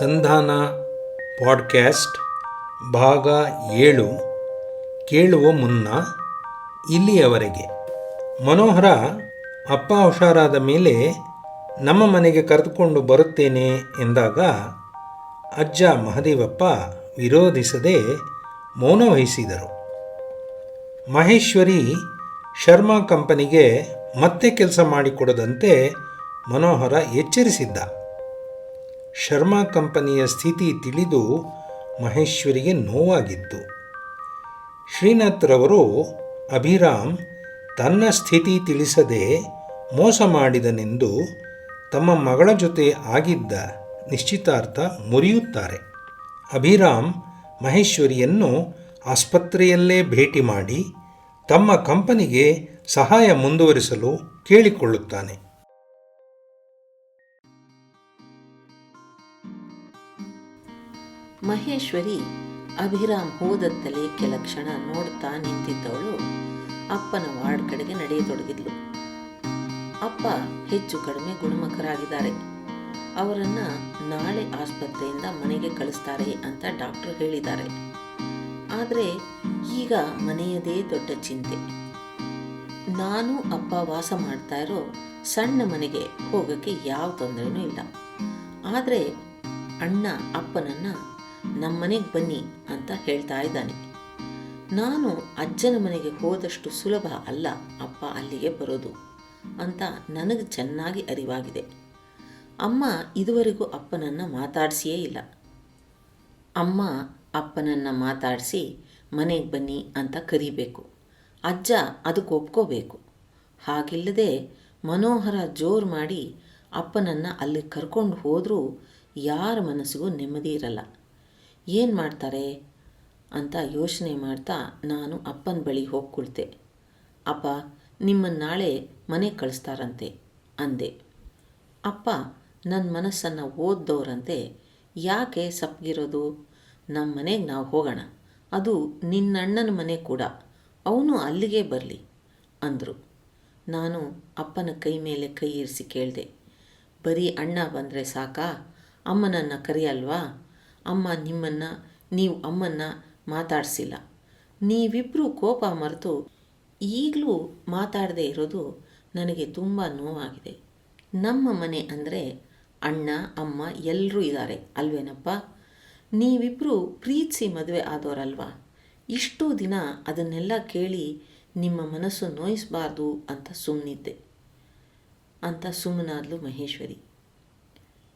ಸಂಧಾನ ಪಾಡ್ಕ್ಯಾಸ್ಟ್ ಭಾಗ ಏಳು. ಕೇಳುವ ಮುನ್ನ ಇಲ್ಲಿಯವರೆಗೆ. ಮನೋಹರ, ಅಪ್ಪ ಹುಷಾರಾದ ಮೇಲೆ ನಮ್ಮ ಮನೆಗೆ ಕರೆದುಕೊಂಡು ಬರುತ್ತೇನೆ ಎಂದಾಗ ಅಜ್ಜ ಮಹದೇವಪ್ಪ ವಿರೋಧಿಸದೆ ಮೌನವಹಿಸಿದರು ಮಹೇಶ್ವರಿ ಶರ್ಮಾ ಕಂಪನಿಗೆ ಮತ್ತೆ ಕೆಲಸ ಮಾಡಿಕೊಡದಂತೆ ಮನೋಹರ ಎಚ್ಚರಿಸಿದ್ದ. ಶರ್ಮಾ ಕಂಪನಿಯ ಸ್ಥಿತಿ ತಿಳಿದು ಮಹೇಶ್ವರಿಗೆ ನೋವಾಗಿತ್ತು. ಶ್ರೀನಾಥ್ರವರು ಅಭಿರಾಮ್, ತನ್ನ ಸ್ಥಿತಿ ತಿಳಿಸದೆ ಮೋಸ ಮಾಡಿದನೆಂದು ತಮ್ಮ ಮಗಳ ಜೊತೆ ಆಗಿದ್ದ ನಿಶ್ಚಿತಾರ್ಥ ಮುರಿಯುತ್ತಾರೆ. ಅಭಿರಾಮ್ ಮಹೇಶ್ವರಿಯನ್ನು ಆಸ್ಪತ್ರೆಯಲ್ಲೇ ಭೇಟಿ ಮಾಡಿ ತಮ್ಮ ಕಂಪನಿಗೆ ಸಹಾಯ ಮುಂದುವರಿಸಲು ಕೇಳಿಕೊಳ್ಳುತ್ತಾನೆ. ಮಹೇಶ್ವರಿ ಅಭಿರಾಮ್ ಹೋದತ್ತಲೇ ಕೆಲ ಕ್ಷಣ ನೋಡ್ತಾ ನಿಂತಿದ್ದವಳು ಅಪ್ಪನ ವಾರ್ಡ್ ಕಡೆಗೆ ನಡೆಯತೊಡಗಿದ್ಲು. ಅಪ್ಪ ಹೆಚ್ಚು ಕಡಿಮೆ ಗುಣಮುಖರಾಗಿದ್ದಾರೆ. ಅವರನ್ನ ನಾಳೆ ಆಸ್ಪತ್ರೆಯಿಂದ ಮನೆಗೆ ಕಳಿಸ್ತಾರೆ ಅಂತ ಡಾಕ್ಟರ್ ಹೇಳಿದ್ದಾರೆ. ಆದರೆ ಈಗ ಮನೆಯದೇ ದೊಡ್ಡ ಚಿಂತೆ. ನಾನು ಅಪ್ಪ ವಾಸ ಮಾಡ್ತಾ ಇರೋ ಸಣ್ಣ ಮನೆಗೆ ಹೋಗಕ್ಕೆ ಯಾವ ತೊಂದರೆನೂ ಇಲ್ಲ. ಆದರೆ ಅಣ್ಣ ಅಪ್ಪನನ್ನ ನಮ್ಮನೆಗೆ ಬನ್ನಿ ಅಂತ ಹೇಳ್ತಾ ಇದ್ದಾನೆ. ನಾನು ಅಜ್ಜನ ಮನೆಗೆ ಹೋದಷ್ಟು ಸುಲಭ ಅಲ್ಲ, ಅಪ್ಪ ಅಲ್ಲಿಗೆ ಬರೋದು ಅಂತ ನನಗೆ ಚೆನ್ನಾಗಿ ಅರಿವಾಗಿದೆ. ಅಮ್ಮ ಇದುವರೆಗೂ ಅಪ್ಪನನ್ನು ಮಾತಾಡಿಸಿಯೇ ಇಲ್ಲ. ಅಮ್ಮ ಅಪ್ಪನನ್ನು ಮಾತಾಡಿಸಿ, ಮನೆಗೆ ಬನ್ನಿ ಅಂತ ಕರಿಬೇಕು. ಅಜ್ಜ ಅದಕ್ಕೆ ಒಪ್ಕೋಬೇಕು. ಹಾಗಿಲ್ಲದೆ ಮನೋಹರ ಜೋರು ಮಾಡಿ ಅಪ್ಪನನ್ನು ಅಲ್ಲಿ ಕರ್ಕೊಂಡು ಹೋದರೂ ಯಾರ ಮನಸ್ಸಿಗೂ ನೆಮ್ಮದಿ ಇರಲ್ಲ. ಏನು ಮಾಡ್ತಾರೆ? ಅಂತ ಯೋಚನೆ ಮಾಡ್ತಾ ನಾನು ಅಪ್ಪನ ಬಳಿ ಹೋಗ್ಕೊಳ್ತೆ. ಕುಳಿತೆ ಅಪ್ಪ ನಿಮ್ಮನ್ನು ನಾಳೆ ಮನೆಗೆ ಕಳಿಸ್ತಾರಂತೆ, ಅಂದೆ. ಅಪ್ಪ ನನ್ನ ಮನಸ್ಸನ್ನು ಓದ್ದವ್ರಂತೆ, ಯಾಕೆ ಸಪ್ಪಗಿರೋದು ನಮ್ಮ ಮನೆಗೆ ನಾವು ಹೋಗೋಣ. ಅದು ನಿನ್ನಣ್ಣನ ಮನೆ ಕೂಡ. ಅವನು ಅಲ್ಲಿಗೆ ಬರಲಿ, ಅಂದರು. ನಾನು ಅಪ್ಪನ ಕೈ ಮೇಲೆ ಕೈ ಇರಿಸಿ ಕೇಳಿದೆ. ಬರೀ ಅಣ್ಣ ಬಂದರೆ ಸಾಕಾ? ಅಮ್ಮನನ್ನು ಕರೆಯಲ್ವಾ? ಅಮ್ಮ ನಿಮ್ಮನ್ನು ನೀವು ಅಮ್ಮನ್ನ ಮಾತಾಡಿಸಿಲ್ಲ. ನೀವಿಬ್ಬರೂ ಕೋಪ ಮರೆತು ಈಗಲೂ ಮಾತಾಡದೇ ಇರೋದು ನನಗೆ ತುಂಬ ನೋವಾಗಿದೆ. ನಮ್ಮ ಮನೆ ಅಂದರೆ ಅಣ್ಣ, ಅಮ್ಮ ಎಲ್ಲರೂ ಇದ್ದಾರೆ, ಅಲ್ವೇನಪ್ಪ? ನೀವಿಬ್ಬರೂ ಪ್ರೀತಿಸಿ ಮದುವೆ ಆದವರಲ್ವಾ? ಇಷ್ಟು ದಿನ ಅದನ್ನೆಲ್ಲ ಕೇಳಿ ನಿಮ್ಮ ಮನಸ್ಸು ನೋಯಿಸಬಾರ್ದು ಅಂತ ಸುಮ್ಮನಿದ್ದೆ ಅಂತ ಸುಮ್ಮನಾದ್ಲು ಮಹೇಶ್ವರಿ.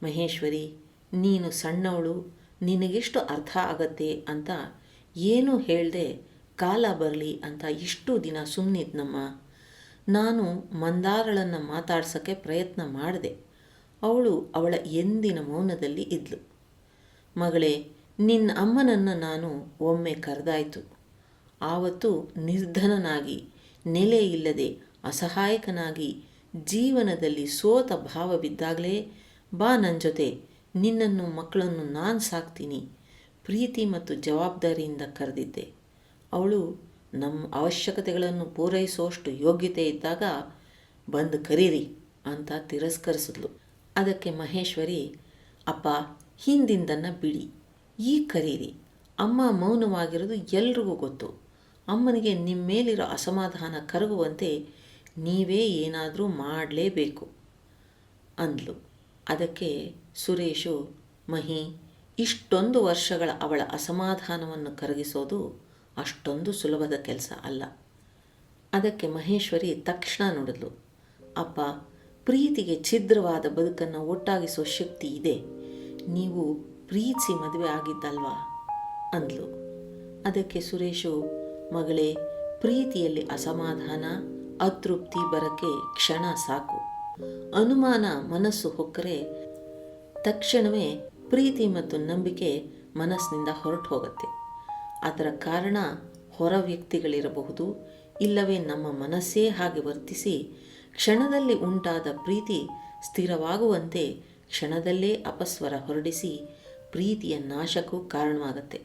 ಮಹೇಶ್ವರಿ, ನೀನು ಸಣ್ಣವಳು ನಿನಗೆಷ್ಟು ಅರ್ಥ ಆಗತ್ತೆ ಅಂತ ಏನೂ ಹೇಳದೆ ಕಾಲ ಬರಲಿ ಅಂತ ಇಷ್ಟು ದಿನ ಸುಮ್ಮನಿದ್ನಮ್ಮ ನಾನು ಮಂದಾರಳನ್ನು ಮಾತಾಡ್ಸೋಕ್ಕೆ ಪ್ರಯತ್ನ ಮಾಡಿದೆ. ಅವಳು ಅವಳ ಎಂದಿನ ಮೌನದಲ್ಲಿ ಇದ್ಲು. ಮಗಳೇ, ನಿನ್ನ ಅಮ್ಮನನ್ನು ನಾನು ಒಮ್ಮೆ ಕರೆದಾಯಿತು. ಆವತ್ತು ನಿರ್ಧನನಾಗಿ, ನೆಲೆ ಇಲ್ಲದೆ, ಅಸಹಾಯಕನಾಗಿ, ಜೀವನದಲ್ಲಿ ಸೋತ ಭಾವ ಬಿದ್ದಾಗಲೇ ಬಾ ನನ್ನ ಜೊತೆ ನಿನ್ನನ್ನು ಮಕ್ಕಳನ್ನು ನಾನು ಸಾಕ್ತೀನಿ. ಪ್ರೀತಿ ಮತ್ತು ಜವಾಬ್ದಾರಿಯಿಂದ ಕರೆದಿದ್ದೆ. ಅವಳು ನಮ್ಮ ಅವಶ್ಯಕತೆಗಳನ್ನು ಪೂರೈಸುವಷ್ಟು ಯೋಗ್ಯತೆ ಇದ್ದಾಗ ಬಂದು ಕರೀರಿ ಅಂತ ತಿರಸ್ಕರಿಸಿದ್ಲು. ಅದಕ್ಕೆ ಮಹೇಶ್ವರಿ, ಅಪ್ಪ ಹಿಂದಿಂದನ್ನು ಬಿಡಿ. ಈ ಕರೀರಿ. ಅಮ್ಮ ಮೌನವಾಗಿರೋದು ಎಲ್ರಿಗೂ ಗೊತ್ತು. ಅಮ್ಮನಿಗೆ ನಿಮ್ಮ ಮೇಲಿರೋ ಅಸಮಾಧಾನ ಕರಗುವಂತೆ ನೀವೇ ಏನಾದರೂ ಮಾಡಲೇಬೇಕು ಅಂದ್ಲು. ಅದಕ್ಕೆ ಸುರೇಶು, ಮಹಿ, ಇಷ್ಟೊಂದು ವರ್ಷಗಳ ಅವಳ ಅಸಮಾಧಾನವನ್ನು ಕರಗಿಸೋದು ಅಷ್ಟೊಂದು ಸುಲಭದ ಕೆಲಸ ಅಲ್ಲ. ಅದಕ್ಕೆ ಮಹೇಶ್ವರಿ ತಕ್ಷಣ ನೋಡಿದ್ಲು, ಅಪ್ಪ, ಪ್ರೀತಿಗೆ ಛಿದ್ರವಾದ ಬದುಕನ್ನು ಒಟ್ಟಾಗಿಸೋ ಶಕ್ತಿ ಇದೆ. ನೀವು ಪ್ರೀತಿಸಿ ಮದುವೆ ಆಗಿದ್ದಲ್ವಾ? ಅಂದ್ಲು. ಅದಕ್ಕೆ ಸುರೇಶು, ಮಗಳೇ, ಪ್ರೀತಿಯಲ್ಲಿ ಅಸಮಾಧಾನ, ಅತೃಪ್ತಿ ಬರಕ್ಕೆ ಕ್ಷಣ ಸಾಕು. ಅನುಮಾನ ಮನಸ್ಸು ಹೊಕ್ಕರೆ ತಕ್ಷಣವೇ ಪ್ರೀತಿ ಮತ್ತು ನಂಬಿಕೆ ಮನಸ್ಸಿನಿಂದ ಹೊರಟು ಹೋಗುತ್ತೆ. ಅದರ ಕಾರಣ ಹೊರ ವ್ಯಕ್ತಿಗಳಿರಬಹುದು, ಇಲ್ಲವೇ ನಮ್ಮ ಮನಸ್ಸೇ ಹಾಗೆ ವರ್ತಿಸಿ ಕ್ಷಣದಲ್ಲಿ ಉಂಟಾದ ಪ್ರೀತಿ ಸ್ಥಿರವಾಗುವಂತೆ ಕ್ಷಣದಲ್ಲೇ ಅಪಸ್ವರ ಹೊರಡಿಸಿ ಪ್ರೀತಿಯ ನಾಶಕ್ಕೂ ಕಾರಣವಾಗತ್ತೆ.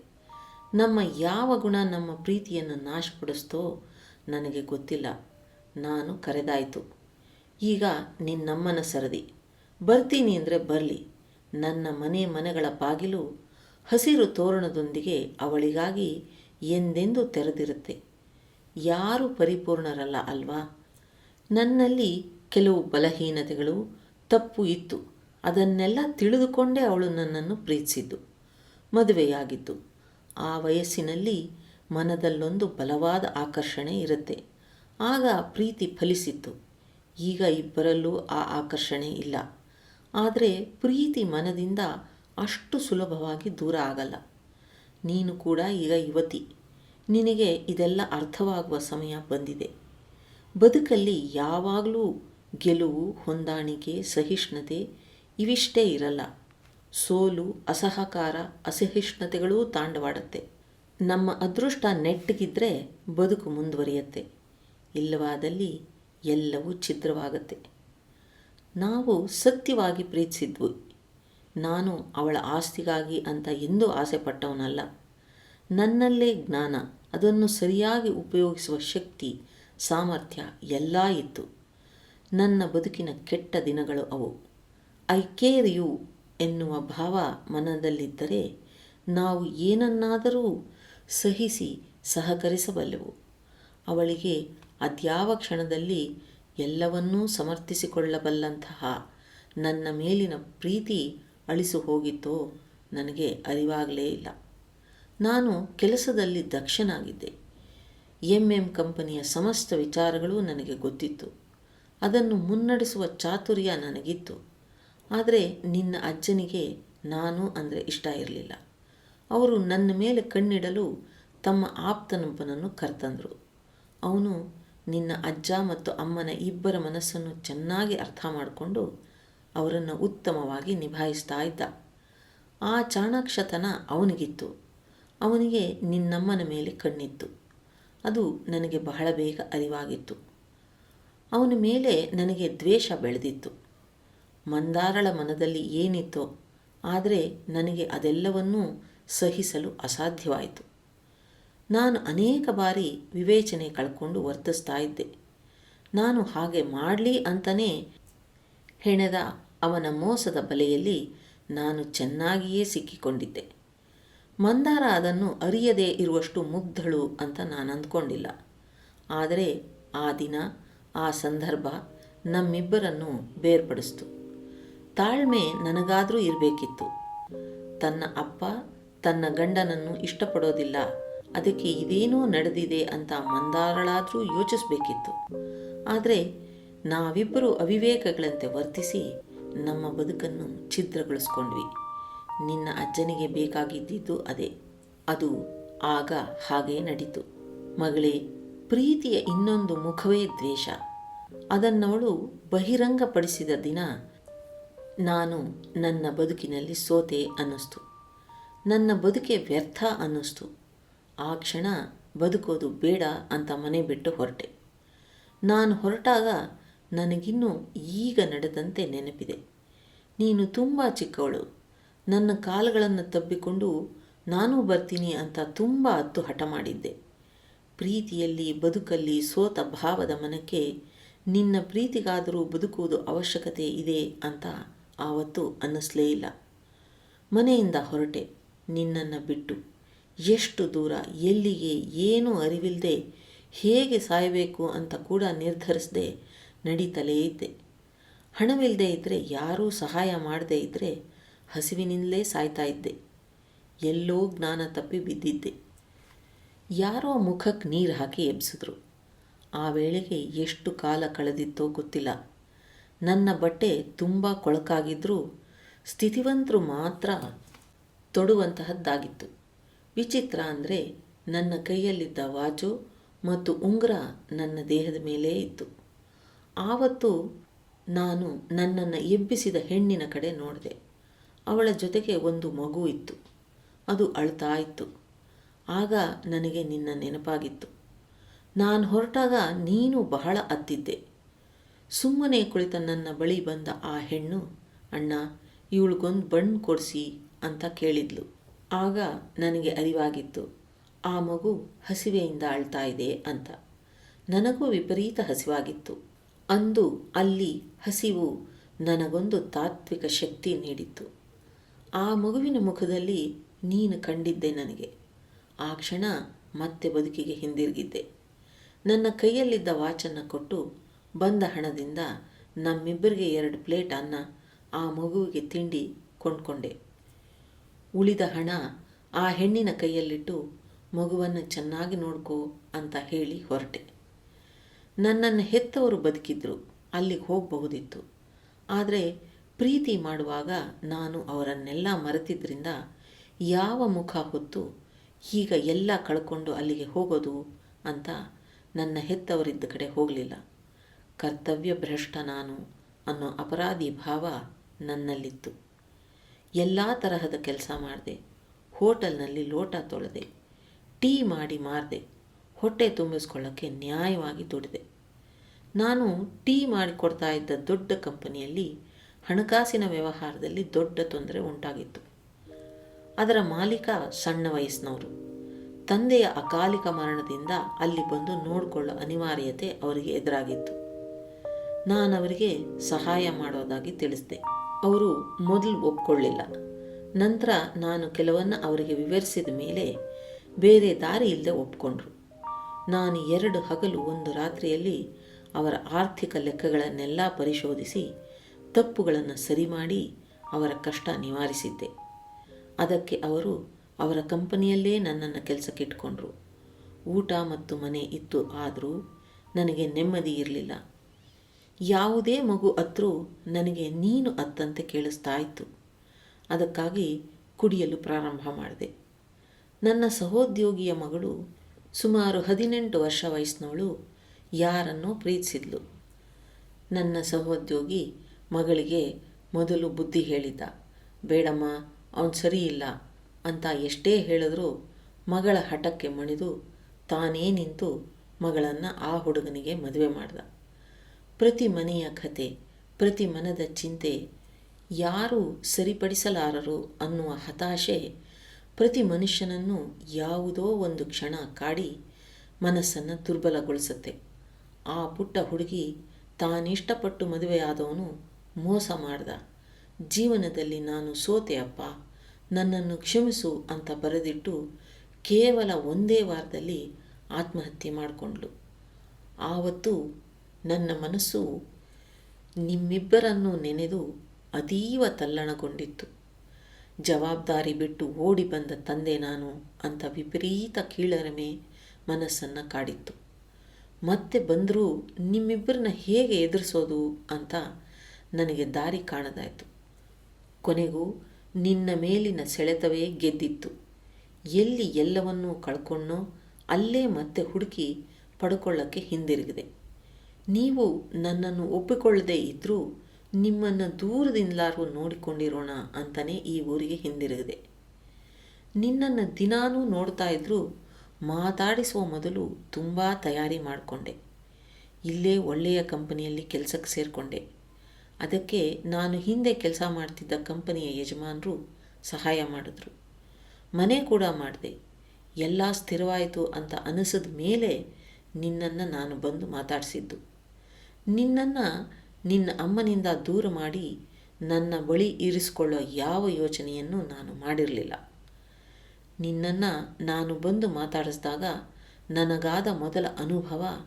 ನಮ್ಮ ಯಾವ ಗುಣ ನಮ್ಮ ಪ್ರೀತಿಯನ್ನು ನಾಶಪಡಿಸ್ತೋ ನನಗೆ ಗೊತ್ತಿಲ್ಲ. ನಾನು ಕರೆದಾಯಿತು. ಈಗ ನಿನ್ನಮ್ಮನ ಸರದಿ. ಬರ್ತೀನಿ ಅಂದರೆ ಬರಲಿ. ನನ್ನ ಮನೆ ಮನೆಗಳ ಬಾಗಿಲು ಹಸಿರು ತೋರಣದೊಂದಿಗೆ ಅವಳಿಗಾಗಿ ಎಂದೆಂದೂ ತೆರೆದಿರುತ್ತೆ. ಯಾರು ಪರಿಪೂರ್ಣರಲ್ಲ ಅಲ್ವಾ? ನನ್ನಲ್ಲಿ ಕೆಲವು ಬಲಹೀನತೆಗಳು, ತಪ್ಪು ಇತ್ತು. ಅದನ್ನೆಲ್ಲ ತಿಳಿದುಕೊಂಡೇ ಅವಳು ನನ್ನನ್ನು ಪ್ರೀತಿಸಿದ್ದು. ಮದುವೆಯಾಗಿದ್ದು. ಆ ವಯಸ್ಸಿನಲ್ಲಿ ಮನದಲ್ಲೊಂದು ಬಲವಾದ ಆಕರ್ಷಣೆ ಇರುತ್ತೆ. ಆಗ ಪ್ರೀತಿ ಫಲಿಸಿತ್ತು. ಈಗ ಇಬ್ಬರಲ್ಲೂ ಆ ಆಕರ್ಷಣೆ ಇಲ್ಲ. ಆದರೆ ಪ್ರೀತಿ ಮನದಿಂದ ಅಷ್ಟು ಸುಲಭವಾಗಿ ದೂರ ಆಗಲ್ಲ. ನೀನು ಕೂಡ ಈಗ ಯುವತಿ. ನಿನಗೆ ಇದೆಲ್ಲ ಅರ್ಥವಾಗುವ ಸಮಯ ಬಂದಿದೆ. ಬದುಕಲ್ಲಿ ಯಾವಾಗಲೂ ಗೆಲುವು, ಹೊಂದಾಣಿಕೆ, ಸಹಿಷ್ಣುತೆ ಇವಿಷ್ಟೇ ಇರಲ್ಲ. ಸೋಲು, ಅಸಹಕಾರ, ಅಸಹಿಷ್ಣುತೆಗಳೂ ತಾಂಡವಾಡುತ್ತೆ. ನಮ್ಮ ಅದೃಷ್ಟ ನೆಟ್ಟಗಿದ್ರೆ ಬದುಕು ಮುಂದುವರಿಯತ್ತೆ. ಇಲ್ಲವಾದಲ್ಲಿ ಎಲ್ಲವೂ ಛಿದ್ರವಾಗುತ್ತೆ. ನಾವು ಸತ್ಯವಾಗಿ ಪ್ರೀತಿಸಿದ್ವು. ನಾನು ಅವಳ ಆಸ್ತಿಗಾಗಿ ಅಂತ ಎಂದೂ ಆಸೆಪಟ್ಟವನಲ್ಲ ನನ್ನಲ್ಲೇ ಜ್ಞಾನ, ಅದನ್ನು ಸರಿಯಾಗಿ ಉಪಯೋಗಿಸುವ ಶಕ್ತಿ, ಸಾಮರ್ಥ್ಯ ಎಲ್ಲ ಇತ್ತು. ನನ್ನ ಬದುಕಿನ ಕೆಟ್ಟ ದಿನಗಳು ಅವು. ಐ ಕೇರ್ ಯು ಎನ್ನುವ ಭಾವ ಮನದಲ್ಲಿದ್ದರೆ ನಾವು ಏನನ್ನಾದರೂ ಸಹಿಸಿ ಸಹಕರಿಸಬಲ್ಲೆವು. ಅವಳಿಗೆ ಅದ್ಯಾವ ಕ್ಷಣದಲ್ಲಿ ಎಲ್ಲವನ್ನೂ ಸಮರ್ಥಿಸಿಕೊಳ್ಳಬಲ್ಲಂತಹ ನನ್ನ ಮೇಲಿನ ಪ್ರೀತಿ ಅಳಿಸು ಹೋಗಿತ್ತೋ ನನಗೆ ಅರಿವಾಗಲೇ ಇಲ್ಲ. ನಾನು ಕೆಲಸದಲ್ಲಿ ದಕ್ಷನಾಗಿದ್ದೆ. ಎಂ ಎಂ ಕಂಪನಿಯ ಸಮಸ್ತ ವಿಚಾರಗಳು ನನಗೆ ಗೊತ್ತಿತ್ತು. ಅದನ್ನು ಮುನ್ನಡೆಸುವ ಚಾತುರ್ಯ ನನಗಿತ್ತು. ಆದರೆ ನಿನ್ನ ಅಜ್ಜನಿಗೆ ನಾನು ಅಂದರೆ ಇಷ್ಟ ಇರಲಿಲ್ಲ. ಅವರು ನನ್ನ ಮೇಲೆ ಕಣ್ಣಿಡಲು ತಮ್ಮ ಆಪ್ತನೊಬ್ಬನನ್ನು ಕರ್ತಂದರು. ಅವನು ನಿನ್ನ ಅಜ್ಜ ಮತ್ತು ಅಮ್ಮನ ಇಬ್ಬರ ಮನಸ್ಸನ್ನು ಚೆನ್ನಾಗಿ ಅರ್ಥ ಮಾಡಿಕೊಂಡು ಅವರನ್ನು ಉತ್ತಮವಾಗಿ ನಿಭಾಯಿಸ್ತಾ ಇದ್ದ. ಆ ಚಾಣಾಕ್ಷತನ ಅವನಿಗಿತ್ತು. ಅವನಿಗೆ ನಿನ್ನಮ್ಮನ ಮೇಲೆ ಕಣ್ಣಿತ್ತು. ಅದು ನನಗೆ ಬಹಳ ಬೇಗ ಅರಿವಾಗಿತ್ತು. ಅವನ ಮೇಲೆ ನನಗೆ ದ್ವೇಷ ಬೆಳೆದಿತ್ತು. ಮಂದಾರಳ ಮನದಲ್ಲಿ ಏನಿತ್ತೋ, ಆದರೆ ನನಗೆ ಅದೆಲ್ಲವನ್ನೂ ಸಹಿಸಲು ಅಸಾಧ್ಯವಾಯಿತು. ನಾನು ಅನೇಕ ಬಾರಿ ವಿವೇಚನೆ ಕಳ್ಕೊಂಡು ವರ್ತಿಸ್ತಾ ಇದ್ದೆ. ನಾನು ಹಾಗೆ ಮಾಡಲಿ ಅಂತಲೇ ಹೆಣೆದ ಅವನ ಮೋಸದ ಬಲೆಯಲ್ಲಿ ನಾನು ಚೆನ್ನಾಗಿಯೇ ಸಿಕ್ಕಿಕೊಂಡಿದ್ದೆ. ಮಂದಾರ ಅದನ್ನು ಅರಿಯದೇ ಇರುವಷ್ಟು ಮುಗ್ಧಳು ಅಂತ ನಾನು ಅಂದ್ಕೊಂಡಿಲ್ಲ. ಆದರೆ ಆ ದಿನ, ಆ ಸಂದರ್ಭ ನಮ್ಮಿಬ್ಬರನ್ನು ಬೇರ್ಪಡಿಸ್ತು. ತಾಳ್ಮೆ ನನಗಾದರೂ ಇರಬೇಕಿತ್ತು. ತನ್ನ ಅಪ್ಪ, ತನ್ನ ಗಂಡನನ್ನು ಇಷ್ಟಪಡೋದಿಲ್ಲ. ಅದಕ್ಕೆ ಇದೇನೋ ನಡೆದಿದೆ ಅಂತ ಮಂದಾರಳಾದರೂ ಯೋಚಿಸಬೇಕಿತ್ತು. ಆದರೆ ನಾವಿಬ್ಬರು ಅವಿವೇಕಗಳಂತೆ ವರ್ತಿಸಿ ನಮ್ಮ ಬದುಕನ್ನು ಛಿದ್ರಗೊಳಿಸ್ಕೊಂಡ್ವಿ. ನಿನ್ನ ಅಜ್ಜನಿಗೆ ಬೇಕಾಗಿದ್ದಿದ್ದು ಅದೇ. ಅದು ಆಗ ಹಾಗೇ ನಡೀತು. ಮಗಳೇ, ಪ್ರೀತಿಯ ಇನ್ನೊಂದು ಮುಖವೇ ದ್ವೇಷ. ಅದನ್ನವಳು ಬಹಿರಂಗಪಡಿಸಿದ ದಿನ ನಾನು ನನ್ನ ಬದುಕಿನಲ್ಲಿ ಸೋತೆ ಅನ್ನಿಸ್ತು. ನನ್ನ ಬದುಕೆ ವ್ಯರ್ಥ ಅನ್ನಿಸ್ತು. ಆ ಕ್ಷಣ ಬದುಕೋದು ಬೇಡ ಅಂತ ಮನೆ ಬಿಟ್ಟು ಹೊರಟೆ. ನಾನು ಹೊರಟಾಗ ನನಗಿನ್ನೂ ಈಗ ನಡೆದಂತೆ ನೆನಪಿದೆ. ನೀನು ತುಂಬ ಚಿಕ್ಕವಳು. ನನ್ನ ಕಾಲುಗಳನ್ನು ತಬ್ಬಿಕೊಂಡು ನಾನೂ ಬರ್ತೀನಿ ಅಂತ ತುಂಬ ಹತ್ತು ಹಠ ಮಾಡಿದ್ದೆ. ಪ್ರೀತಿಯಲ್ಲಿ, ಬದುಕಲ್ಲಿ ಸೋತ ಭಾವದ ಮನಕ್ಕೆ ನಿನ್ನ ಪ್ರೀತಿಗಾದರೂ ಬದುಕುವುದು ಅವಶ್ಯಕತೆ ಇದೆ ಅಂತ ಆವತ್ತು ಅನ್ನಿಸ್ಲೇ ಇಲ್ಲ. ಮನೆಯಿಂದ ಹೊರಟೆ. ನಿನ್ನನ್ನು ಬಿಟ್ಟು ಎಷ್ಟು ದೂರ, ಎಲ್ಲಿಗೆ, ಏನೂ ಅರಿವಿಲ್ಲದೆ ಹೇಗೆ ಸಾಯಬೇಕು ಅಂತ ಕೂಡ ನಿರ್ಧರಿಸದೆ ನಡೀತಲೇ ಇದ್ದೆ. ಹಣವಿಲ್ಲದೆ ಇದ್ದರೆ ಯಾರೂ ಸಹಾಯ ಮಾಡದೇ ಇದ್ದರೆ ಹಸಿವಿನಿಂದಲೇ ಸಾಯ್ತಾ ಇದ್ದೆ. ಎಲ್ಲೋ ಜ್ಞಾನ ತಪ್ಪಿ ಬಿದ್ದಿದ್ದೆ. ಯಾರೋ ಮುಖಕ್ಕೆ ನೀರು ಹಾಕಿ ಎಬ್ಸಿದ್ರು. ಆ ವೇಳೆಗೆ ಎಷ್ಟು ಕಾಲ ಕಳೆದಿತ್ತೋ ಗೊತ್ತಿಲ್ಲ. ನನ್ನ ಬಟ್ಟೆ ತುಂಬ ಕೊಳಕಾಗಿದ್ದರೂ ಸ್ಥಿತಿವಂತರು ಮಾತ್ರ ತೊಡುವಂತಹದ್ದಾಗಿತ್ತು. ವಿಚಿತ್ರ ಅಂದರೆ ನನ್ನ ಕೈಯಲ್ಲಿದ್ದ ವಾಚು ಮತ್ತು ಉಂಗುರ ನನ್ನ ದೇಹದ ಮೇಲೆ ಇತ್ತು. ಆವತ್ತು ನಾನು ನನ್ನನ್ನು ಎಬ್ಬಿಸಿದ ಹೆಣ್ಣಿನ ಕಡೆ ನೋಡಿದೆ. ಅವಳ ಜೊತೆಗೆ ಒಂದು ಮಗು ಇತ್ತು. ಅದು ಅಳ್ತಾ ಇತ್ತು. ಆಗ ನನಗೆ ನಿನ್ನ ನೆನಪಾಗಿತ್ತು. ನಾನು ಹೊರಟಾಗ ನೀನು ಬಹಳ ಅತ್ತಿದ್ದೆ. ಸುಮ್ಮನೆ ಕುಳಿತ ನನ್ನ ಬಳಿ ಬಂದ ಆ ಹೆಣ್ಣು, ಅಣ್ಣ, ಇವಳಿಗೊಂದು ಬಣ್ಣ ಕೊಡಿಸಿ ಅಂತ ಕೇಳಿದ್ಲು. ಆಗ ನನಗೆ ಅರಿವಾಗಿತ್ತು, ಆ ಮಗು ಹಸಿವೆಯಿಂದ ಅಳ್ತಾ ಇದೆ ಅಂತ. ನನಗೂ ವಿಪರೀತ ಹಸಿವಾಗಿತ್ತು. ಅಂದು ಅಲ್ಲಿ ಹಸಿವು ನನಗೊಂದು ತಾತ್ವಿಕ ಶಕ್ತಿ ನೀಡಿತ್ತು. ಆ ಮಗುವಿನ ಮುಖದಲ್ಲಿ ನೀನು ಕಂಡಿದ್ದೆ ನನಗೆ. ಆ ಕ್ಷಣ ಮತ್ತೆ ಬದುಕಿಗೆ ಹಿಂದಿರುಗಿದ್ದೆ. ನನ್ನ ಕೈಯಲ್ಲಿದ್ದ ವಾಚನ್ನು ಕೊಟ್ಟು ಬಂದ ಹಣದಿಂದ ನಮ್ಮಿಬ್ಬರಿಗೆ ಎರಡು ಪ್ಲೇಟ್ ಅನ್ನ ಆ ಮಗುವಿಗೆ ತಿಂಡಿ ಕೊಂಡ್ಕೊಂಡೆ. ಉಳಿದ ಹಣ ಆ ಹೆಣ್ಣಿನ ಕೈಯಲ್ಲಿಟ್ಟು ಮಗುವನ್ನು ಚೆನ್ನಾಗಿ ನೋಡ್ಕೋ ಅಂತ ಹೇಳಿ ಹೊರಟೆ. ನನ್ನನ್ನು ಹೆತ್ತವರು ಬದುಕಿದ್ರು, ಅಲ್ಲಿಗೆ ಹೋಗಬಹುದಿತ್ತು. ಆದರೆ ಪ್ರೀತಿ ಮಾಡುವಾಗ ನಾನು ಅವರನ್ನೆಲ್ಲ ಮರೆತಿದ್ದರಿಂದ ಯಾವ ಮುಖ ಹೊತ್ತು ಈಗ ಎಲ್ಲ ಕಳ್ಕೊಂಡು ಅಲ್ಲಿಗೆ ಹೋಗೋದು ಅಂತ ನನ್ನ ಹೆತ್ತವರಿದ್ದ ಕಡೆ ಹೋಗಲಿಲ್ಲ. ಕರ್ತವ್ಯ ಭ್ರಷ್ಟ ನಾನು ಅನ್ನೋ ಅಪರಾಧಿ ಭಾವ ನನ್ನಲ್ಲಿತ್ತು. ಎಲ್ಲ ತರಹದ ಕೆಲಸ ಮಾಡಿದೆ. ಹೋಟೆಲ್ನಲ್ಲಿ ಲೋಟ ತೊಳೆದೆ. ಟೀ ಮಾಡಿ ಮಾರಿದೆ. ಹೊಟ್ಟೆ ತುಂಬಿಸ್ಕೊಳ್ಳೋಕ್ಕೆ ನ್ಯಾಯವಾಗಿ ದುಡಿದೆ. ನಾನು ಟೀ ಮಾಡಿಕೊಡ್ತಾ ಇದ್ದ ದೊಡ್ಡ ಕಂಪನಿಯಲ್ಲಿ ಹಣಕಾಸಿನ ವ್ಯವಹಾರದಲ್ಲಿ ದೊಡ್ಡ ತೊಂದರೆ ಉಂಟಾಗಿತ್ತು. ಅದರ ಮಾಲೀಕ ಸಣ್ಣ ವಯಸ್ಸಿನವರು. ತಂದೆಯ ಅಕಾಲಿಕ ಮರಣದಿಂದ ಅಲ್ಲಿ ಬಂದು ನೋಡಿಕೊಳ್ಳೋ ಅನಿವಾರ್ಯತೆ ಅವರಿಗೆ ಎದುರಾಗಿತ್ತು. ನಾನು ಅವರಿಗೆ ಸಹಾಯ ಮಾಡೋದಾಗಿ ತಿಳಿಸಿದೆ. ಅವರು ಮೊದಲು ಒಪ್ಕೊಳ್ಳಿಲ್ಲ. ನಂತರ ನಾನು ಕೆಲವನ್ನ ಅವರಿಗೆ ವಿವರಿಸಿದ ಮೇಲೆ ಬೇರೆ ದಾರಿ ಇಲ್ಲದೆ ಒಪ್ಕೊಂಡ್ರು. ನಾನು ಎರಡು ಹಗಲು ಒಂದು ರಾತ್ರಿಯಲ್ಲಿ ಅವರ ಆರ್ಥಿಕ ಲೆಕ್ಕಗಳನ್ನೆಲ್ಲ ಪರಿಶೋಧಿಸಿ ತಪ್ಪುಗಳನ್ನು ಸರಿ ಮಾಡಿ ಅವರ ಕಷ್ಟ ನಿವಾರಿಸಿದ್ದೆ. ಅದಕ್ಕೆ ಅವರು ಅವರ ಕಂಪನಿಯಲ್ಲೇ ನನ್ನನ್ನು ಕೆಲಸಕ್ಕೆ ಇಟ್ಕೊಂಡ್ರು. ಊಟ ಮತ್ತು ಮನೆ ಇತ್ತು, ಆದರೂ ನನಗೆ ನೆಮ್ಮದಿ ಇರಲಿಲ್ಲ. ಯಾವುದೇ ಮಗು ಅತ್ತರೂ ನನಗೆ ನೀನು ಅತ್ತಂತೆ ಕೇಳಿಸ್ತಾ ಇತ್ತು ಅದಕ್ಕಾಗಿ ಕುಡಿಯಲು ಪ್ರಾರಂಭ ಮಾಡಿದೆ. ನನ್ನ ಸಹೋದ್ಯೋಗಿಯ ಮಗಳು ಸುಮಾರು ಹದಿನೆಂಟು ವರ್ಷ ವಯಸ್ಸಿನವಳು ಯಾರನ್ನೋ ಪ್ರೀತಿಸಿದ್ಲು. ನನ್ನ ಸಹೋದ್ಯೋಗಿ ಮಗಳಿಗೆ ಮೊದಲು ಬುದ್ಧಿ ಹೇಳಿದ್ದ, ಬೇಡಮ್ಮ, ಅವನು ಸರಿ ಇಲ್ಲ ಅಂತ ಎಷ್ಟೇ ಹೇಳಿದ್ರೂ ಮಗಳ ಹಠಕ್ಕೆ ಮಣಿದು ತಾನೇ ನಿಂತು ಮಗಳನ್ನು ಆ ಹುಡುಗನಿಗೆ ಮದುವೆ ಮಾಡ್ದ. ಪ್ರತಿ ಮನೆಯ ಕಥೆ ಪ್ರತಿ ಮನದ ಚಿಂತೆ ಯಾರು ಸರಿಪಡಿಸಲಾರರು ಅನ್ನುವ ಹತಾಶೆ ಪ್ರತಿ ಮನುಷ್ಯನನ್ನು ಯಾವುದೋ ಒಂದು ಕ್ಷಣ ಕಾಡಿ ಮನಸ್ಸನ್ನು ದುರ್ಬಲಗೊಳಿಸುತ್ತೆ. ಆ ಪುಟ್ಟ ಹುಡುಗಿ ತಾನಿಷ್ಟಪಟ್ಟು ಮದುವೆಯಾದವನು ಮೋಸ ಮಾಡ್ದ. ಜೀವನದಲ್ಲಿ ನಾನು ಸೋತೆ ಅಪ್ಪ, ನನ್ನನ್ನು ಕ್ಷಮಿಸು ಅಂತ ಬರೆದಿಟ್ಟು ಕೇವಲ ಒಂದೇ ವಾರದಲ್ಲಿ ಆತ್ಮಹತ್ಯೆ ಮಾಡಿಕೊಂಡ್ಳು. ಆವತ್ತು ನನ್ನ ಮನಸ್ಸು ನಿಮ್ಮಿಬ್ಬರನ್ನು ನೆನೆದು ಅತೀವ ತಲ್ಲಣಗೊಂಡಿತ್ತು. ಜವಾಬ್ದಾರಿ ಬಿಟ್ಟು ಓಡಿ ಬಂದ ತಂದೆ ನಾನು ಅಂತ ವಿಪರೀತ ಕೀಳರಮೆ ಮನಸ್ಸನ್ನು ಕಾಡಿತ್ತು. ಮತ್ತೆ ಬಂದರೂ ನಿಮ್ಮಿಬ್ಬರನ್ನ ಹೇಗೆ ಎದುರಿಸೋದು ಅಂತ ನನಗೆ ದಾರಿ ಕಾಣದಾಯಿತು. ಕೊನೆಗೂ ನಿನ್ನ ಮೇಲಿನ ಸೆಳೆತವೇ ಗೆದ್ದಿತ್ತು. ಎಲ್ಲಿ ಎಲ್ಲವನ್ನೂ ಕಳ್ಕೊಂಡೋ ಅಲ್ಲೇ ಮತ್ತೆ ಹುಡುಕಿ ಪಡ್ಕೊಳ್ಳೋಕ್ಕೆ ಹಿಂದಿರುಗಿದೆ. ನೀವು ನನ್ನನ್ನು ಒಪ್ಪಿಕೊಳ್ಳದೇ ಇದ್ದರೂ ನಿಮ್ಮನ್ನು ದೂರದಿಂದಲಾರು ನೋಡಿಕೊಂಡಿರೋಣ ಅಂತಲೇ ಈ ಊರಿಗೆ ಹಿಂದಿರುಗಿದೆ. ನಿನ್ನನ್ನು ದಿನಾನೂ ನೋಡ್ತಾ ಇದ್ದರೂ ಮಾತಾಡಿಸುವ ಮೊದಲು ತುಂಬ ತಯಾರಿ ಮಾಡಿಕೊಂಡೆ. ಇಲ್ಲೇ ಒಳ್ಳೆಯ ಕಂಪನಿಯಲ್ಲಿ ಕೆಲಸಕ್ಕೆ ಸೇರಿಕೊಂಡೆ. ಅದಕ್ಕೆ ನಾನು ಹಿಂದೆ ಕೆಲಸ ಮಾಡ್ತಿದ್ದ ಕಂಪನಿಯ ಯಜಮಾನರು ಸಹಾಯ ಮಾಡಿದ್ರು. ಮನೆ ಕೂಡ ಮಾಡಿದೆ. ಎಲ್ಲ ಸ್ಥಿರವಾಯಿತು ಅಂತ ಅನಿಸಿದ ಮೇಲೆ ನಿನ್ನನ್ನು ನಾನು ಬಂದು ಮಾತಾಡಿಸಿದ್ದು. ನಿನ್ನನ್ನು ನಿನ್ನ ಅಮ್ಮನಿಂದ ದೂರ ಮಾಡಿ ನನ್ನ ಬಳಿ ಇರಿಸಿಕೊಳ್ಳೋ ಯಾವ ಯೋಚನೆಯನ್ನು ನಾನು ಮಾಡಿರಲಿಲ್ಲ. ನಿನ್ನನ್ನು ನಾನು ಬಂದು ಮಾತಾಡಿಸಿದಾಗ ನನಗಾದ ಮೊದಲ ಅನುಭವ,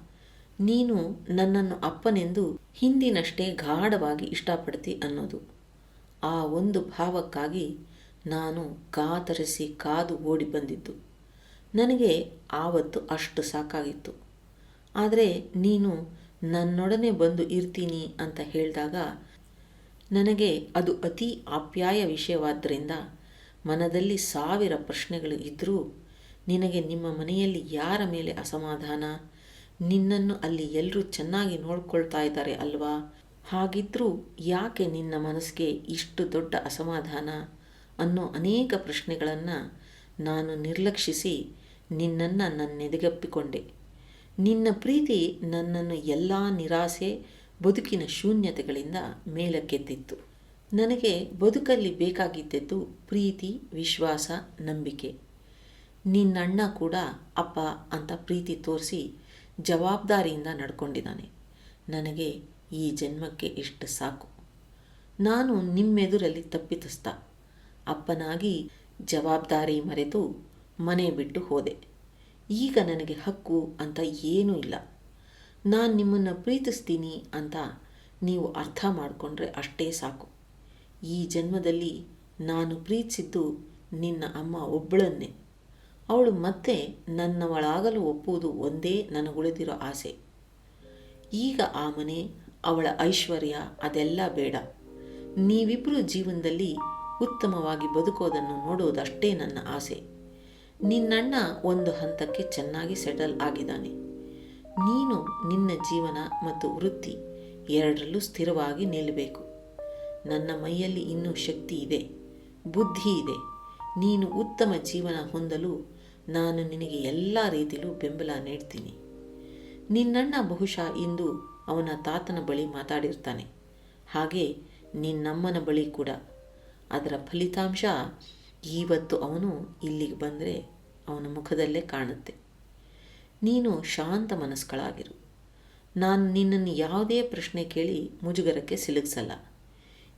ನೀನು ನನ್ನನ್ನು ಅಪ್ಪನೆಂದು ಹಿಂದಿನಷ್ಟೇ ಗಾಢವಾಗಿ ಇಷ್ಟಪಡ್ತಿ ಅನ್ನೋದು. ಆ ಒಂದು ಭಾವಕ್ಕಾಗಿ ನಾನು ಕಾತರಿಸಿ ಕಾದು ಓಡಿ ಬಂದಿದ್ದು. ನನಗೆ ಆವತ್ತು ಅಷ್ಟು ಸಾಕಾಗಿತ್ತು. ಆದರೆ ನೀನು ನನ್ನೊಡನೆ ಬಂದು ಇರ್ತೀನಿ ಅಂತ ಹೇಳಿದಾಗ, ನನಗೆ ಅದು ಅತಿ ಆಪ್ಯಾಯ ವಿಷಯವಾದ್ದರಿಂದ ಮನದಲ್ಲಿ ಸಾವಿರ ಪ್ರಶ್ನೆಗಳು ಇದ್ದರೂ ನಿನಗೆ ನಿಮ್ಮ ಮನೆಯಲ್ಲಿ ಯಾರ ಮೇಲೆ ಅಸಮಾಧಾನ? ನಿನ್ನನ್ನು ಅಲ್ಲಿ ಎಲ್ಲರೂ ಚೆನ್ನಾಗಿ ನೋಡ್ಕೊಳ್ತಾ ಇದ್ದಾರೆ ಅಲ್ವಾ? ಹಾಗಿದ್ರೂ ಯಾಕೆ ನಿನ್ನ ಮನಸ್ಸಿಗೆ ಇಷ್ಟು ದೊಡ್ಡ ಅಸಮಾಧಾನ? ಅನ್ನೋ ಅನೇಕ ಪ್ರಶ್ನೆಗಳನ್ನು ನಾನು ನಿರ್ಲಕ್ಷಿಸಿ ನಿನ್ನನ್ನು ನನ್ನೆದೆಗಪ್ಪಿಕೊಂಡೆ. ನಿನ್ನ ಪ್ರೀತಿ ನನ್ನನ್ನು ಎಲ್ಲ ನಿರಾಸೆ, ಬದುಕಿನ ಶೂನ್ಯತೆಗಳಿಂದ ಮೇಲಕ್ಕೆದ್ದಿತ್ತು ನನಗೆ ಬದುಕಲ್ಲಿ ಬೇಕಾಗಿದ್ದದ್ದು ಪ್ರೀತಿ, ವಿಶ್ವಾಸ, ನಂಬಿಕೆ. ನಿನ್ನಣ್ಣ ಕೂಡ ಅಪ್ಪ ಅಂತ ಪ್ರೀತಿ ತೋರಿಸಿ ಜವಾಬ್ದಾರಿಯಿಂದ ನಡ್ಕೊಂಡಿದ್ದಾನೆ. ನನಗೆ ಈ ಜನ್ಮಕ್ಕೆ ಇಷ್ಟು ಸಾಕು. ನಾನು ನಿಮ್ಮೆದುರಲ್ಲಿ ತಪ್ಪಿತಸ್ಥ. ಅಪ್ಪನಾಗಿ ಜವಾಬ್ದಾರಿ ಮರೆತು ಮನೆ ಬಿಟ್ಟು ಹೋದೆ. ಈಗ ನನಗೆ ಹಕ್ಕು ಅಂತ ಏನೂ ಇಲ್ಲ. ನಾನು ನಿಮ್ಮನ್ನು ಪ್ರೀತಿಸ್ತೀನಿ ಅಂತ ನೀವು ಅರ್ಥ ಮಾಡಿಕೊಂಡ್ರೆ ಅಷ್ಟೇ ಸಾಕು. ಈ ಜನ್ಮದಲ್ಲಿ ನಾನು ಪ್ರೀತಿಸಿದ್ದು ನಿನ್ನ ಅಮ್ಮ ಒಬ್ಬಳನ್ನೇ. ಅವಳು ಮತ್ತೆ ನನ್ನವಳಾಗಲು ಒಪ್ಪುವುದು ಒಂದೇ ನನಗುಳಿದಿರೋ ಆಸೆ. ಈಗ ಆ ಮನೆ, ಅವಳ ಐಶ್ವರ್ಯ ಅದೆಲ್ಲ ಬೇಡ. ನೀವಿಬ್ಬರು ಜೀವನದಲ್ಲಿ ಉತ್ತಮವಾಗಿ ಬದುಕೋದನ್ನು ನೋಡುವುದಷ್ಟೇ ನನ್ನ ಆಸೆ. ನಿನ್ನಣ್ಣ ಒಂದು ಹಂತಕ್ಕೆ ಚೆನ್ನಾಗಿ ಸೆಟಲ್ ಆಗಿದ್ದಾನೆ. ನೀನು ನಿನ್ನ ಜೀವನ ಮತ್ತು ವೃತ್ತಿ ಎರಡರಲ್ಲೂ ಸ್ಥಿರವಾಗಿ ನಿಲ್ಲಬೇಕು. ನನ್ನ ಮೈಯಲ್ಲಿ ಇನ್ನೂ ಶಕ್ತಿ ಇದೆ, ಬುದ್ಧಿ ಇದೆ. ನೀನು ಉತ್ತಮ ಜೀವನ ಹೊಂದಲು ನಾನು ನಿನಗೆ ಎಲ್ಲ ರೀತಿಯಲ್ಲೂ ಬೆಂಬಲ ನೀಡ್ತೀನಿ. ನಿನ್ನಣ್ಣ ಬಹುಶಃ ಇಂದು ಅವನ ತಾತನ ಬಳಿ ಮಾತಾಡಿರ್ತಾನೆ. ಹಾಗೆ ನಿನ್ನಮ್ಮನ ಬಳಿ ಕೂಡ. ಅದರ ಫಲಿತಾಂಶ ಇವತ್ತು ಅವನು ಇಲ್ಲಿಗೆ ಬಂದರೆ ಅವನ ಮುಖದಲ್ಲೇ ಕಾಣುತ್ತೆ. ನೀನು ಶಾಂತ ಮನಸ್ಕಳಾಗಿರು. ನಾನು ನಿನ್ನನ್ನು ಯಾವುದೇ ಪ್ರಶ್ನೆ ಕೇಳಿ ಮುಜುಗರಕ್ಕೆ ಸಿಲುಕಿಸಲ್ಲ.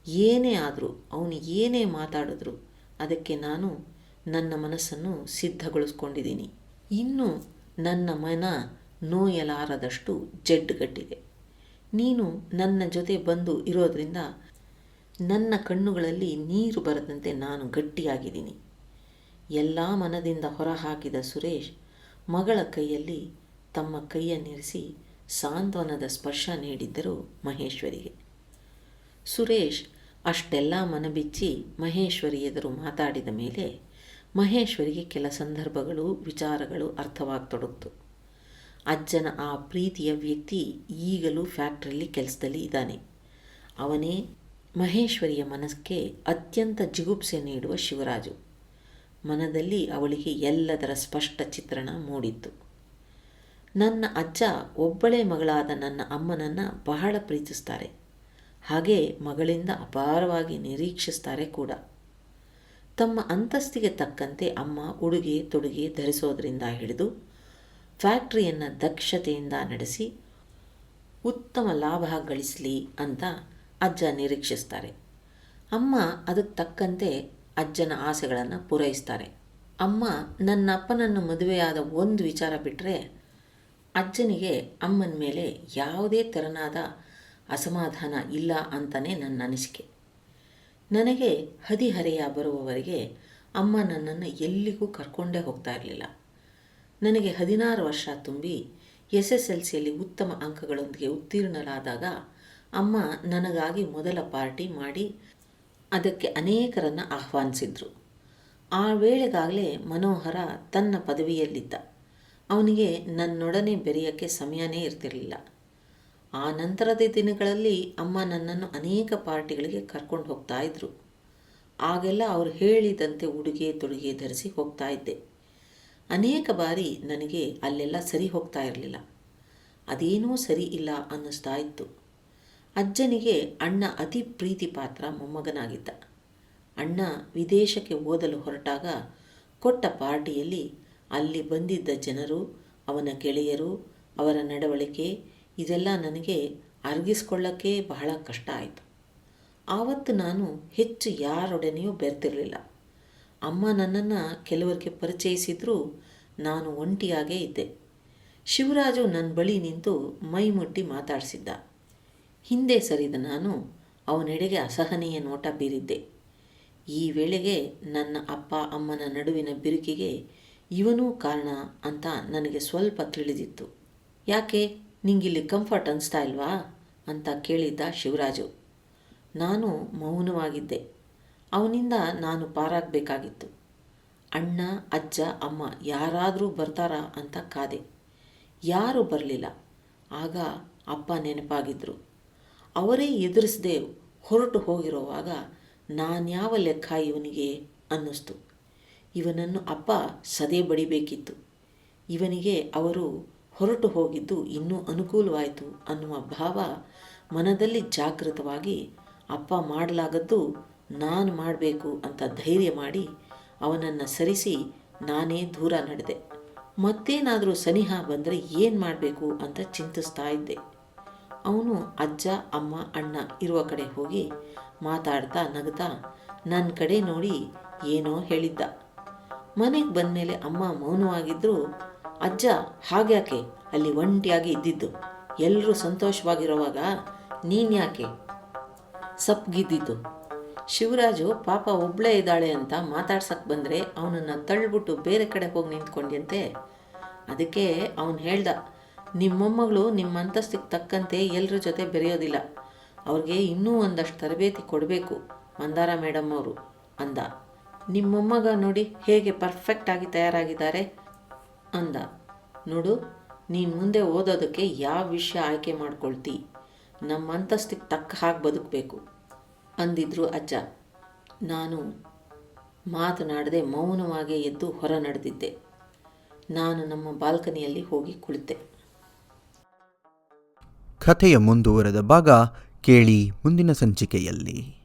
ಏನೇ ಆದರೂ, ಅವನು ಏನೇ ಮಾತಾಡಿದ್ರು ಅದಕ್ಕೆ ನಾನು ನನ್ನ ಮನಸ್ಸನ್ನು ಸಿದ್ಧಗೊಳಿಸ್ಕೊಂಡಿದ್ದೀನಿ. ಇನ್ನು ನನ್ನ ಮನ ನೋಯಲಾರದಷ್ಟು ಜಡ್ಡುಗಟ್ಟಿದೆ. ನೀನು ನನ್ನ ಜೊತೆ ಬಂದು ಇರೋದ್ರಿಂದ ನನ್ನ ಕಣ್ಣುಗಳಲ್ಲಿ ನೀರು ಬರದಂತೆ ನಾನು ಗಟ್ಟಿಯಾಗಿದ್ದೀನಿ. ಎಲ್ಲ ಮನದಿಂದ ಹೊರಹಾಕಿದ ಸುರೇಶ್ ಮಗಳ ಕೈಯಲ್ಲಿ ತಮ್ಮ ಕೈಯನ್ನಿರಿಸಿ ಸಾಂತ್ವನದ ಸ್ಪರ್ಶ ನೀಡಿದ್ದರು ಮಹೇಶ್ವರಿಗೆ. ಸುರೇಶ್ ಅಷ್ಟೆಲ್ಲ ಮನಬಿಚ್ಚಿ ಮಹೇಶ್ವರಿ ಎದುರು ಮಾತಾಡಿದ ಮೇಲೆ ಮಹೇಶ್ವರಿಗೆ ಕೆಲ ಸಂದರ್ಭಗಳು, ವಿಚಾರಗಳು ಅರ್ಥವಾಗ್ತೊಡಗ್ತು. ಅಜ್ಜನ ಆ ಪ್ರೀತಿಯ ವ್ಯಕ್ತಿ ಈಗಲೂ ಫ್ಯಾಕ್ಟ್ರಿಯಲ್ಲಿ ಕೆಲಸದಲ್ಲಿ ಇದ್ದಾನೆ. ಅವನೇ ಮಹೇಶ್ವರಿಯ ಮನಸ್ಸಿಗೆ ಅತ್ಯಂತ ಜಿಗುಪ್ಸೆ ನೀಡುವ ಶಿವರಾಜು. ಮನದಲ್ಲಿ ಅವಳಿಗೆ ಎಲ್ಲದರ ಸ್ಪಷ್ಟ ಚಿತ್ರಣ ಮೂಡಿತ್ತು. ನನ್ನ ಅಜ್ಜ ಒಬ್ಬಳೇ ಮಗಳಾದ ನನ್ನ ಅಮ್ಮನನ್ನು ಬಹಳ ಪ್ರೀತಿಸ್ತಾರೆ. ಹಾಗೆ ಮಗಳಿಂದ ಅಪಾರವಾಗಿ ನಿರೀಕ್ಷಿಸ್ತಾರೆ ಕೂಡ. ತಮ್ಮ ಅಂತಸ್ತಿಗೆ ತಕ್ಕಂತೆ ಅಮ್ಮ ಉಡುಗೆ ತೊಡುಗೆ ಧರಿಸೋದ್ರಿಂದ ಹಿಡಿದು ಫ್ಯಾಕ್ಟ್ರಿಯನ್ನು ದಕ್ಷತೆಯಿಂದ ನಡೆಸಿ ಉತ್ತಮ ಲಾಭ ಗಳಿಸಲಿ ಅಂತ ಅಜ್ಜ ನಿರೀಕ್ಷಿಸ್ತಾರೆ. ಅಮ್ಮ ಅದಕ್ಕೆ ತಕ್ಕಂತೆ ಅಜ್ಜನ ಆಸೆಗಳನ್ನು ಪೂರೈಸ್ತಾರೆ. ಅಮ್ಮ ನನ್ನ ಅಪ್ಪನನ್ನು ಮದುವೆಯಾದ ಒಂದು ವಿಚಾರ ಬಿಟ್ಟರೆ ಅಜ್ಜನಿಗೆ ಅಮ್ಮನ ಮೇಲೆ ಯಾವುದೇ ತೆರನಾದ ಅಸಮಾಧಾನ ಇಲ್ಲ ಅಂತಲೇ ನನ್ನ ಅನಿಸಿಕೆ. ನನಗೆ ಹದಿಹರೆಯ ಬರುವವರೆಗೆ ಅಮ್ಮ ನನ್ನನ್ನು ಎಲ್ಲಿಗೂ ಕರ್ಕೊಂಡೇ ಹೋಗ್ತಾ ಇರಲಿಲ್ಲ. ನನಗೆ ಹದಿನಾರು ವರ್ಷ ತುಂಬಿ ಎಸ್ ಎಸ್ ಎಲ್ ಸಿಯಲ್ಲಿ ಉತ್ತಮ ಅಂಕಗಳೊಂದಿಗೆ ಉತ್ತೀರ್ಣರಾದಾಗ ಅಮ್ಮ ನನಗಾಗಿ ಮೊದಲ ಪಾರ್ಟಿ ಮಾಡಿ ಅದಕ್ಕೆ ಅನೇಕರನ್ನು ಆಹ್ವಾನಿಸಿದ್ರು. ಆ ವೇಳೆಗಾಗಲೇ ಮನೋಹರ ತನ್ನ ಪದವಿಯಲ್ಲಿದ್ದ. ಅವನಿಗೆ ನನ್ನೊಡನೆ ಬೆರೆಯೋಕ್ಕೆ ಸಮಯನೇ ಇರ್ತಿರಲಿಲ್ಲ. ಆ ನಂತರದ ದಿನಗಳಲ್ಲಿ ಅಮ್ಮ ನನ್ನನ್ನು ಅನೇಕ ಪಾರ್ಟಿಗಳಿಗೆ ಕರ್ಕೊಂಡು ಹೋಗ್ತಾ ಇದ್ರು. ಆಗೆಲ್ಲ ಅವರು ಹೇಳಿದಂತೆ ಉಡುಗೆ ತೊಡುಗೆ ಧರಿಸಿ ಹೋಗ್ತಾ ಇದ್ದೆ. ಅನೇಕ ಬಾರಿ ನನಗೆ ಅಲ್ಲೆಲ್ಲ ಸರಿ ಹೋಗ್ತಾ ಇರಲಿಲ್ಲ. ಅದೇನೂ ಸರಿ ಇಲ್ಲ ಅನ್ನಿಸ್ತಾ ಇತ್ತು. ಅಜ್ಜನಿಗೆ ಅಣ್ಣ ಅತಿ ಪ್ರೀತಿ ಪಾತ್ರ ಮೊಮ್ಮಗನಾಗಿದ್ದ. ಅಣ್ಣ ವಿದೇಶಕ್ಕೆ ಓದಲು ಹೊರಟಾಗ ಕೊಟ್ಟ ಪಾರ್ಟಿಯಲ್ಲಿ ಅಲ್ಲಿ ಬಂದಿದ್ದ ಜನರು, ಅವನ ಗೆಳೆಯರು, ಅವರ ನಡವಳಿಕೆ ಇದೆಲ್ಲ ನನಗೆ ಅರ್ಗಿಸ್ಕೊಳ್ಳೋಕ್ಕೆ ಬಹಳ ಕಷ್ಟ ಆಯಿತು. ಆವತ್ತು ನಾನು ಹೆಚ್ಚು ಯಾರೊಡನೆಯೂ ಬೆರ್ತಿರಲಿಲ್ಲ. ಅಮ್ಮ ನನ್ನನ್ನು ಕೆಲವರಿಗೆ ಪರಿಚಯಿಸಿದರೂ ನಾನು ಒಂಟಿಯಾಗೇ ಇದ್ದೆ. ಶಿವರಾಜು ನನ್ನ ಬಳಿ ನಿಂತು ಮೈಮುಟ್ಟಿ ಮಾತಾಡಿಸಿದ್ದ. ಹಿಂದೆ ಸರಿದ ನಾನು ಅವನೆಡೆಗೆ ಅಸಹನೀಯ ನೋಟ ಬೀರಿದ್ದೆ. ಈ ವೇಳೆಗೆ ನನ್ನ ಅಪ್ಪ ಅಮ್ಮನ ನಡುವಿನ ಬಿರುಕಿಗೆ ಇವನೂ ಕಾರಣ ಅಂತ ನನಗೆ ಸ್ವಲ್ಪ ತಿಳಿದಿತ್ತು. ಯಾಕೆ? ನಿಂಗಿಲ್ಲಿ ಕಂಫರ್ಟ್ ಅನಿಸ್ತಾ ಇಲ್ವಾ? ಅಂತ ಕೇಳಿದ್ದ ಶಿವರಾಜು. ನಾನು ಮೌನವಾಗಿದ್ದೆ. ಅವನಿಂದ ನಾನು ಪಾರಾಗಬೇಕಾಗಿತ್ತು. ಅಣ್ಣ, ಅಜ್ಜ, ಅಮ್ಮ ಯಾರಾದರೂ ಬರ್ತಾರಾ ಅಂತ ಕಾದೆ. ಯಾರೂ ಬರಲಿಲ್ಲ. ಆಗ ಅಪ್ಪ ನೆನಪಾಗಿದ್ದರು ಅವರೇ ಎದುರಿಸದೆ ಹೊರಟು ಹೋಗಿರುವಾಗ ನಾನ್ಯಾವ ಲೆಕ್ಕ ಇವನಿಗೆ ಅನ್ನಿಸ್ತು. ಇವನನ್ನು ಅಪ್ಪ ಸದೆ ಬಡಿಬೇಕಿತ್ತು. ಇವನಿಗೆ ಅವರು ಹೊರಟು ಹೋಗಿದ್ದು ಇನ್ನೂ ಅನುಕೂಲವಾಯಿತು ಅನ್ನುವ ಭಾವ ಮನದಲ್ಲಿ ಜಾಗೃತವಾಗಿ ಅಪ್ಪ ಮಾಡಲಾಗದ್ದು ನಾನು ಮಾಡಬೇಕು ಅಂತ ಧೈರ್ಯ ಮಾಡಿ ಅವನನ್ನು ಸರಿಸಿ ನಾನೇ ದೂರ ನಡೆದೆ. ಮತ್ತೇನಾದರೂ ಸನಿಹ ಬಂದರೆ ಏನು ಮಾಡಬೇಕು ಅಂತ ಚಿಂತಿಸ್ತಾ ಇದ್ದೆ. ಅವನು ಅಜ್ಜ, ಅಮ್ಮ, ಅಣ್ಣ ಇರುವ ಕಡೆ ಹೋಗಿ ಮಾತಾಡ್ತಾ ನಗ್ತಾ ನನ್ನ ಕಡೆ ನೋಡಿ ಏನೋ ಹೇಳಿದ್ದ. ಮನೆಗೆ ಬಂದಮೇಲೆ ಅಮ್ಮ ಮೌನವಾಗಿದ್ದರೂ ಅಜ್ಜ, ಹಾಗ್ಯಾಕೆ? ಅಲ್ಲಿ ಒಂಟಿಯಾಗಿ ಇದ್ದಿದ್ದು. ಎಲ್ಲರೂ ಸಂತೋಷವಾಗಿರುವಾಗ ನೀನ್ಯಾಕೆ ಸಪ್ಗಿದ್ದಿದ್ದು ಶಿವರಾಜು, ಪಾಪ ಒಬ್ಬಳೇ ಇದ್ದಾಳೆ ಅಂತ ಮಾತಾಡ್ಸಕ್ಕೆ ಬಂದರೆ ಅವನನ್ನು ತಳ್ಳಿಬಿಟ್ಟು ಬೇರೆ ಕಡೆ ಹೋಗಿ ನಿಂತ್ಕೊಂಡ್ಯಂತೆ? ಅದಕ್ಕೆ ಅವನು ಹೇಳ್ದ ನಿಮ್ಮ ಮೊಮ್ಮಗಳು ನಿಮ್ಮ ಅಂತಸ್ತಿಗೆ ತಕ್ಕಂತೆ ಎಲ್ಲರ ಜೊತೆ ಬೆರೆಯೋದಿಲ್ಲ. ಅವ್ರಿಗೆ ಇನ್ನೂ ಒಂದಷ್ಟು ತರಬೇತಿ ಕೊಡಬೇಕು, ಮಂದಾರ ಮೇಡಮ್ ಅವರು ಅಂದ. ನಿಮ್ಮಮ್ಮಗ ನೋಡಿ ಹೇಗೆ ಪರ್ಫೆಕ್ಟಾಗಿ ತಯಾರಾಗಿದ್ದಾರೆ ಅಂದ. ನೋಡು ನೀನು ಮುಂದೆ ಓದೋದಕ್ಕೆ ಯಾವ ವಿಷಯ ಆಯ್ಕೆ ಮಾಡ್ಕೊಳ್ತಿ? ನಮ್ಮ ಅಂತಸ್ತಿಗೆ ತಕ್ಕ ಹಾಗೆ ಬದುಕಬೇಕು ಅಂದಿದ್ರು ಅಜ್ಜ. ನಾನು ಮಾತನಾಡದೆ ಮೌನವಾಗಿ ಎದ್ದು ಹೊರ ನಡೆದಿದ್ದೆ. ನಾನು ನಮ್ಮ ಬಾಲ್ಕನಿಯಲ್ಲಿ ಹೋಗಿ ಕುಳಿತೆ. ಕಥೆಯ ಮುಂದುವರೆದ ಭಾಗ ಕೇಳಿ ಮುಂದಿನ ಸಂಚಿಕೆಯಲ್ಲಿ.